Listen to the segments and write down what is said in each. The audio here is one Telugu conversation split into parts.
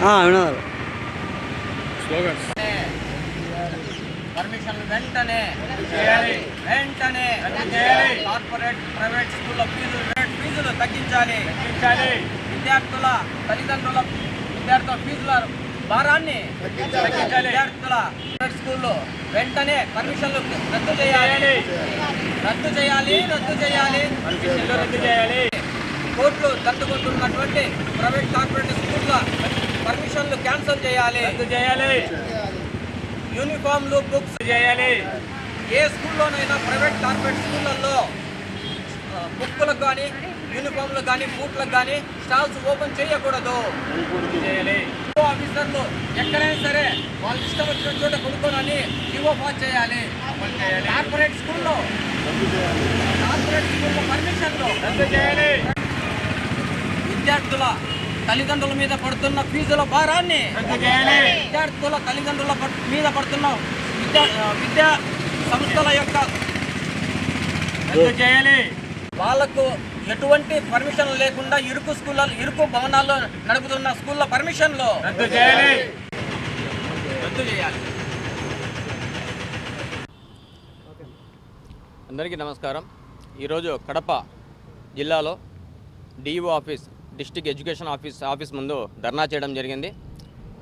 వినోదాలు. స్లోగన్స్. పర్మిషన్ వెంటనే చేయాలి. వెంటనే చేయాలి. కార్పొరేట్ ప్రైవేట్ స్కూళ్ళ ఫీజులు ఫీజులు తగ్గించాలి. విద్యార్థుల తల్లిదండ్రుల విద్యార్థుల ఫీజుల భారాన్ని తగ్గించాలి. విద్యార్థుల ప్రైవేట్ స్కూల్లో వెంటనే పర్మిషన్లు రద్దు చేయాలి. రద్దు చేయాలి. రద్దు చేయాలి. పర్మిషన్లు రద్దు చేయాలి. కోర్టులు దండుకుంటున్నటువంటి ప్రైవేట్ కార్పొరేట్ స్కూళ్ళ పర్మిషన్లు క్యాన్సిల్ చేయాలి. చేయాలి. యూనిఫామ్లు బుక్స్ చేయాలి. ఏ స్కూల్లోనైనా ప్రైవేట్ కార్పొరేట్ స్కూళ్ళల్లో బుక్కులకు కానీ యూనిఫామ్లకు కానీ బూట్లకు కానీ స్టాల్స్ ఓపెన్ చేయకూడదు. చేయాలి. ఆఫీసర్లు ఎక్కడైనా సరే వాళ్ళు ఇష్టం వచ్చిన చోట కొనుక్కోనని ఈఓ పాస్ చేయాలి. కార్పొరేట్ స్కూల్లో కార్పొరేట్ స్కూల్లో పర్మిషన్లు. రద్దు చేయాలి. విద్యార్థుల తల్లిదండ్రుల మీద పడుతున్న ఫీజుల భారాన్ని విద్యార్థుల తల్లిదండ్రుల మీద పడుతున్న విద్యా విద్యా సంస్థల యొక్క చేయాలి. వాళ్ళకు ఎటువంటి పర్మిషన్ లేకుండా ఇరుకు స్కూళ్ళ ఇరుకు భవనాల్లో నడుపుతున్న స్కూళ్ళ పర్మిషన్లు రద్దు చేయాలి. రద్దు చేయాలి. అందరికీ నమస్కారం. ఈరోజు కడప జిల్లాలో DEO office district education office office ముందు ధర్నా చేయడం జరిగింది.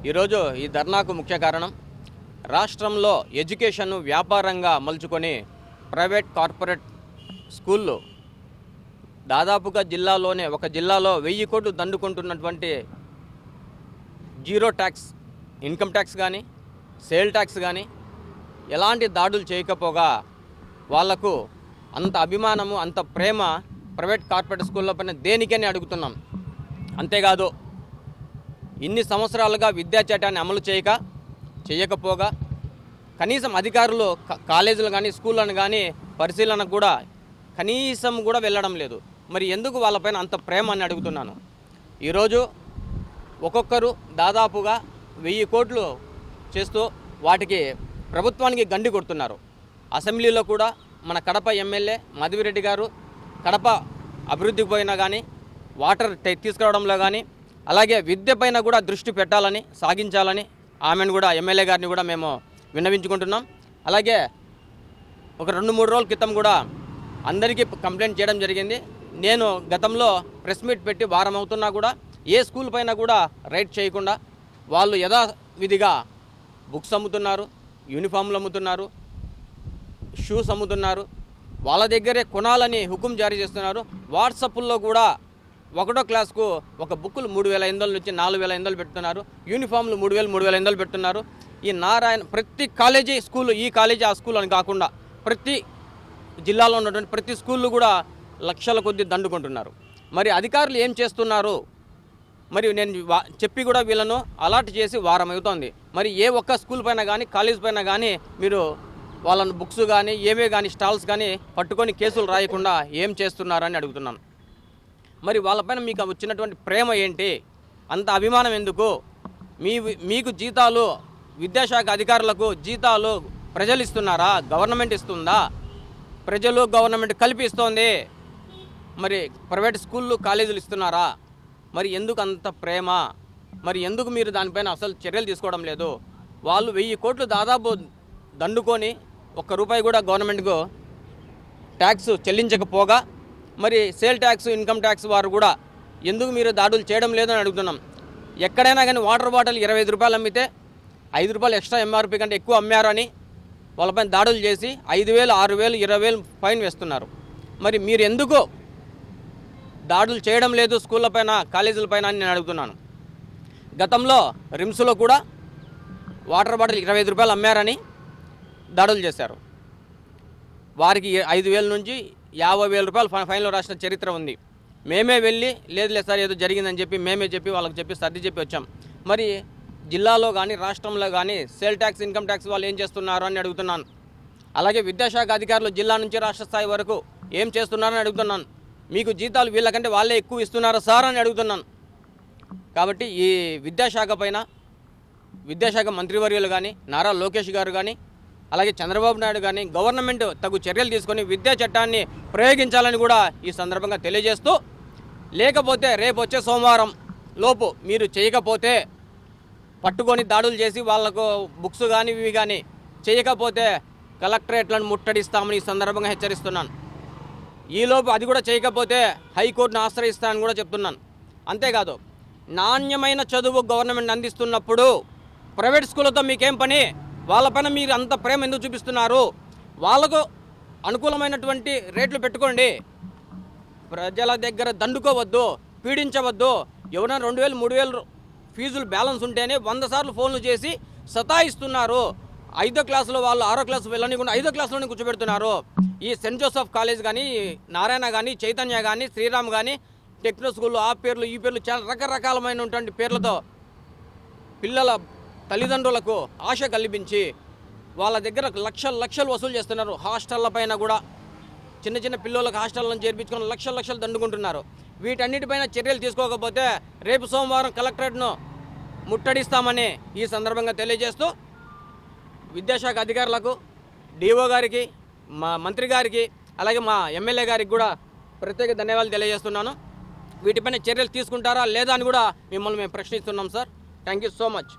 ఈరోజు ఈ ధర్నాకు ముఖ్య కారణం రాష్ట్రంలో ఎడ్యుకేషన్ను వ్యాపారంగా మలుచుకొని ప్రైవేట్ కార్పొరేట్ స్కూళ్ళు దాదాపుగా జిల్లాలోనే ఒక జిల్లాలో వెయ్యి కోట్లు దండుకుంటున్నటువంటి జీరో ట్యాక్స్ ఇన్కమ్ ట్యాక్స్ కానీ సేల్ ట్యాక్స్ కానీ ఎలాంటి దాడులు చేయకపోగా వాళ్ళకు అంత అభిమానము అంత ప్రేమ ప్రైవేట్ కార్పొరేట్ స్కూళ్ళ పైన దేనికని అడుగుతున్నాం. అంతేకాదు ఇన్ని సంవత్సరాలుగా విద్యా చట్టాన్ని అమలు చేయక చేయకపోగా కనీసం అధికారులు కాలేజీలు కానీ స్కూళ్ళను కానీ పరిశీలన కూడా కనీసం కూడా వెళ్ళడం లేదు. మరి ఎందుకు వాళ్ళపైన అంత ప్రేమ అని అడుగుతున్నాను. ఈరోజు ఒక్కొక్కరు దాదాపుగా వెయ్యి కోట్లు చేస్తూ వాటికి ప్రభుత్వానికి గండి కొడుతున్నారు. అసెంబ్లీలో కూడా మన కడప ఎమ్మెల్యే మధువిరెడ్డి గారు కడప అభివృద్ధికి పోయినా కానీ వాటర్ తీసుకురావడంలో కానీ అలాగే విద్య పైన కూడా దృష్టి పెట్టాలని సాగించాలని ఆమెను కూడా ఎమ్మెల్యే గారిని కూడా మేము విన్నవించుకుంటున్నాం. అలాగే ఒక రెండు మూడు రోజుల క్రితం కూడా అందరికీ కంప్లైంట్ చేయడం జరిగింది. నేను గతంలో ప్రెస్ మీట్ పెట్టి వారం అవుతున్నా కూడా ఏ స్కూల్ పైన కూడా రైట్ చేయకుండా వాళ్ళు యథావిధిగా బుక్స్ అమ్ముతున్నారు యూనిఫామ్లు అమ్ముతున్నారు షూస్ అమ్ముతున్నారు వాళ్ళ దగ్గరే కొనాలని హుకుం జారీ చేస్తున్నారు. వాట్సాప్లో కూడా ఒకటో క్లాస్కు ఒక బుక్కులు మూడు వేల ఐదు నుంచి నాలుగు వేల ఐదు పెడుతున్నారు. యూనిఫామ్లు మూడు వేలు మూడు వేల ఐదు పెడుతున్నారు. ఈ నారాయణ ప్రతి కాలేజీ స్కూల్ ఈ కాలేజీ ఆ స్కూల్ అని కాకుండా ప్రతి జిల్లాలో ఉన్నటువంటి ప్రతి స్కూళ్ళు కూడా లక్షల కొద్ది దండుకుంటున్నారు. మరి అధికారులు ఏం చేస్తున్నారు? మరి నేను వా- చెప్పి కూడా వీళ్ళను అలర్ట్ చేసి వారం అవుతోంది. మరి ఏ ఒక్క స్కూల్ పైన కానీ కాలేజ్ పైన కానీ మీరు వాళ్ళను బుక్స్ కానీ ఏమే కానీ స్టాల్స్ కానీ పట్టుకొని కేసులు రాయకుండా ఏం చేస్తున్నారని అడుగుతున్నాను. మరి వాళ్ళపైన మీకు వచ్చినటువంటి ప్రేమ ఏంటి? అంత అభిమానం ఎందుకు? మీ మీకు జీతాలు విద్యాశాఖ అధికారులకు జీతాలు ప్రజలు ఇస్తున్నారా గవర్నమెంట్ ఇస్తుందా? ప్రజలు గవర్నమెంట్ కలిపి ఇస్తోంది మరి ప్రైవేట్ స్కూళ్ళు కాలేజీలు ఇస్తున్నారా? మరి ఎందుకు అంత ప్రేమ? మరి ఎందుకు మీరు దానిపైన అసలు చర్యలు తీసుకోవడం లేదు? వాళ్ళు వెయ్యి కోట్లు దాదాపు దండుకొని ఒక్క రూపాయి కూడా గవర్నమెంట్కు ట్యాక్స్ చెల్లించకపోగా మరి సేల్ ట్యాక్స్ ఇన్కమ్ ట్యాక్స్ వారు కూడా ఎందుకు మీరు దాడులు చేయడం లేదని అడుగుతున్నాం. ఎక్కడైనా కానీ వాటర్ బాటిల్ ఇరవై ఐదు రూపాయలు అమ్మితే ఐదు రూపాయలు ఎక్స్ట్రా ఎంఆర్పి కంటే ఎక్కువ అమ్మారని వాళ్ళపైన దాడులు చేసి ఐదు వేలు ఆరు వేలు ఇరవై వేలు ఫైన్ వేస్తున్నారు. మరి మీరు ఎందుకు దాడులు చేయడం లేదు స్కూళ్ళ పైన కాలేజీల పైన అని నేను అడుగుతున్నాను. గతంలో రిమ్స్లో కూడా వాటర్ బాటిల్ ఇరవై ఐదు రూపాయలు అమ్మారని దాడులు చేశారు. వారికి ఐదు వేల నుంచి యాభై వేల రూపాయలు ఫై- ఫైన్లో రాసిన చరిత్ర ఉంది. మేమే వెళ్ళి లేదు లేదు సార్ ఏదో జరిగిందని చెప్పి మేమే చెప్పి వాళ్ళకి చెప్పి సర్ది చెప్పి వచ్చాం. మరి జిల్లాలో కానీ రాష్ట్రంలో కానీ సేల్ ట్యాక్స్ ఇన్కమ్ ట్యాక్స్ వాళ్ళు ఏం చేస్తున్నారు అని అడుగుతున్నాను. అలాగే విద్యాశాఖ అధికారులు జిల్లా నుంచి రాష్ట్ర స్థాయి వరకు ఏం చేస్తున్నారని అడుగుతున్నాను. మీకు జీతాలు వీళ్ళకంటే వాళ్ళే ఎక్కువ ఇస్తున్నారా సార్ అని అడుగుతున్నాను. కాబట్టి ఈ విద్యాశాఖ పైన విద్యాశాఖ మంత్రివర్యులు కానీ నారా లోకేష్ గారు కానీ అలాగే చంద్రబాబు నాయుడు కానీ గవర్నమెంట్ తగు చర్యలు తీసుకొని విద్యా చట్టాన్ని ప్రయోగించాలని కూడా ఈ సందర్భంగా తెలియజేస్తూ లేకపోతే రేపు వచ్చే సోమవారం లోపు మీరు చేయకపోతే పట్టుకొని దాడులు చేసి వాళ్ళకు బుక్స్ కానీ ఇవి కానీ చేయకపోతే కలెక్టరేట్లను ముట్టడిస్తామని ఈ సందర్భంగా హెచ్చరిస్తున్నాను. ఈలోపు అది కూడా చేయకపోతే హైకోర్టును ఆశ్రయిస్తానని కూడా చెప్తున్నాను. అంతేకాదు నాణ్యమైన చదువు గవర్నమెంట్ అందిస్తున్నప్పుడు ప్రైవేట్ స్కూళ్ళతో మీకేం పని? వాళ్ళపైన మీరు అంత ప్రేమ ఎందుకు చూపిస్తున్నారు? వాళ్ళకు అనుకూలమైనటువంటి రేట్లు పెట్టుకోండి. ప్రజల దగ్గర దండుకోవద్దు పీడించవద్దు. ఎవరైనా రెండు వేలు మూడు వేలు ఫీజులు బ్యాలెన్స్ ఉంటేనే వంద సార్లు ఫోన్లు చేసి సతాయిస్తున్నారు. ఐదో క్లాసులో వాళ్ళు ఆరో క్లాసు వెళ్ళనికుండా ఐదో క్లాసులోనే కూర్చోబెడుతున్నారు. ఈ సెయింట్ జోసెఫ్ కాలేజ్ కానీ నారాయణ కానీ చైతన్య కానీ శ్రీరామ్ కానీ టెక్నో స్కూల్ ఆ పేర్లు ఈ పేర్లు చాలా రకరకాలమైనటువంటి పేర్లతో పిల్లల తల్లిదండ్రులకు ఆశ కల్పించి వాళ్ళ దగ్గర లక్షలు లక్షలు వసూలు చేస్తున్నారు. హాస్టళ్ళ పైన కూడా చిన్న చిన్న పిల్లలకు హాస్టళ్ళను చేర్పించుకొని లక్షల లక్షలు దండుకుంటున్నారు. వీటన్నిటిపైన చర్యలు తీసుకోకపోతే రేపు సోమవారం కలెక్టరేట్ను ముట్టడిస్తామని ఈ సందర్భంగా తెలియజేస్తూ విద్యాశాఖ అధికారులకు డిఓ గారికి మా మంత్రి గారికి అలాగే మా ఎమ్మెల్యే గారికి కూడా ప్రత్యేక ధన్యవాదాలు తెలియజేస్తున్నాను. వీటిపైన చర్యలు తీసుకుంటారా లేదా అని కూడా మిమ్మల్ని మేము ప్రశ్నిస్తున్నాం sir. Thank you so much